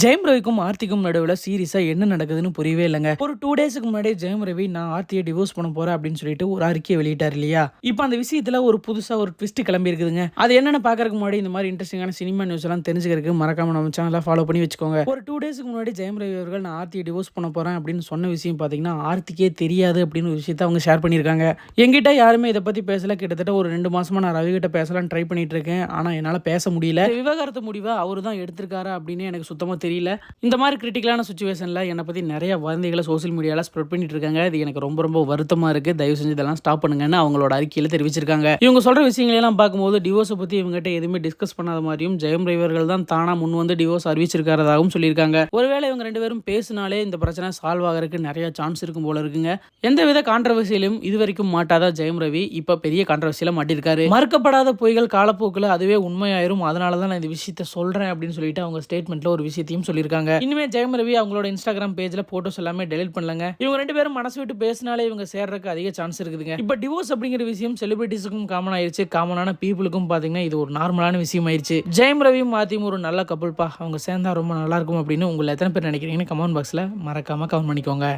ஜெயம் ரவிக்கும் ஆர்த்திக்கும் நடுவில் சீரியஸாக என்ன நடக்குதுன்னு புரியவே இல்லைங்க. ஒரு டூ டேஸுக்கு முன்னாடி ஜெயம் ரவி நான் ஆர்த்தியை டிவோர்ஸ் பண்ண போறேன் அப்படின்னு சொல்லிட்டு ஒரு அறிக்கையை வெளியிட்டார் இல்லையா? இப்போ அந்த விஷயத்தில் ஒரு புதுசாக ஒரு ட்விஸ்ட் கிளம்பி இருக்குதுங்க. அது என்னென்ன பார்க்கறதுக்கு முன்னாடி இந்த மாதிரி இன்ட்ரெஸ்டிங்கான சினிமா நியூஸ் எல்லாம் தெரிஞ்சுக்கிறதுக்கு மறக்காம நம்ம சேனலாக ஃபாலோ பண்ணி வச்சுக்கோங்க. ஒரு டூ டேஸ்க்கு முன்னாடி ஜெயம் ரவி அவர்கள் நான் ஆர்த்தியை டிவோர்ஸ் பண்ண போறேன் அப்படின்னு சொன்ன விஷயம் பார்த்தீங்கன்னா ஆர்த்திக்கே தெரியாது அப்படின்னு ஒரு விஷயத்த அவங்க ஷேர் பண்ணியிருக்காங்க. எங்கிட்ட யாருமே இதை பற்றி பேசல. கிட்டத்தட்ட ஒரு ரெண்டு மாசமா நான் ரவி கிட்ட பேசலாம் ட்ரை பண்ணிட்டு இருக்கேன். ஆனால் என்னால் பேச முடியல. விவகாரத்து முடிவை அவர் தான் எடுத்திருக்காரா அப்படின்னு எனக்கு சுத்தமாக தெரியல. இந்த மாதிரி கிரிட்டிக்கலான சுச்சுவேஷனில் என்னை பற்றி நிறைய வதந்திகளை சோஷியல் மீடியாவில் ஸ்ப்ரெட் பண்ணிட்டு இருக்காங்க. இது எனக்கு ரொம்ப ரொம்ப வருத்தமாக இருக்குது தயவு செஞ்சு இதெல்லாம் ஸ்டாப் பண்ணுங்கன்னு அவங்களோட அறிக்கையில் தெரிவிச்சிருக்காங்க. இவங்க சொல்கிற விஷயங்களெல்லாம் பார்க்கும்போது டிவோர்ஸை பற்றி இவங்ககிட்ட எதுவுமே டிஸ்கஸ் பண்ணாத மாதிரியும் ஜெயம் ரவிவர்கள் தான் தானாக முன் வந்து டிவோர்ஸ் அறிவிச்சிருக்கிறதாகவும் சொல்லியிருக்காங்க. ஒருவேளை இவங்க ரெண்டு பேரும் பேசினாலே இந்த பிரச்சனை சால்வ் ஆகிறதுக்கு நிறைய சான்ஸ் இருக்கும் போல இருக்குங்க. எந்தவித கான்ட்ரவர்சியிலும் இது வரைக்கும் மாட்டாத ஜெயம் ரவி இப்போ பெரிய கான்ட்ரவர்சியில் மாட்டிருக்காரு மறுக்கப்படாத பொய்கள் காலப்போக்கில் அதுவே உண்மையாயிரும். அதனால தான் நான் இந்த விஷயத்த சொல்கிறேன் அப்படின்னு சொல்லிட்டு அவங்க ஸ்டேட்மெண்ட்ல ஒரு விஷயத்தையும் சொல்லியிருக்காங்க. இனிமே ஜெயம் ரவி அவங்களோட இன்ஸ்டாகிராம் பேஜ்ல போட்டோஸ் எல்லாமே டெலிட் பண்ணலங்க. இவங்க ரெண்டு பேரும் மனசு விட்டு பேசினாலே இவங்க சேர்றதுக்கு அதிக சான்ஸ் இருக்குதுங்க. இப்போ டிவோர்ஸ் அப்படிங்கிற விஷயம் செலிபிரிட்டிஸுக்கும் காமன் ஆயிருச்சு. காமனான பீப்புளுக்கும் பாத்தீங்கன்னா இது ஒரு நார்மலான விஷயம் ஆயிருச்சு ஜெயம் ரவியும் மாத்தியும் ஒரு நல்ல கப்பல்ப்பா அவங்க சேர்ந்தா ரொம்ப நல்லா இருக்கும் அப்படின்னு உங்களை எத்தனை பேர் நினைக்கிறீங்கன்னு கமெண்ட் பாக்ஸ்ல மறக்காம கமெண்ட் பண்ணிக்கோங்க.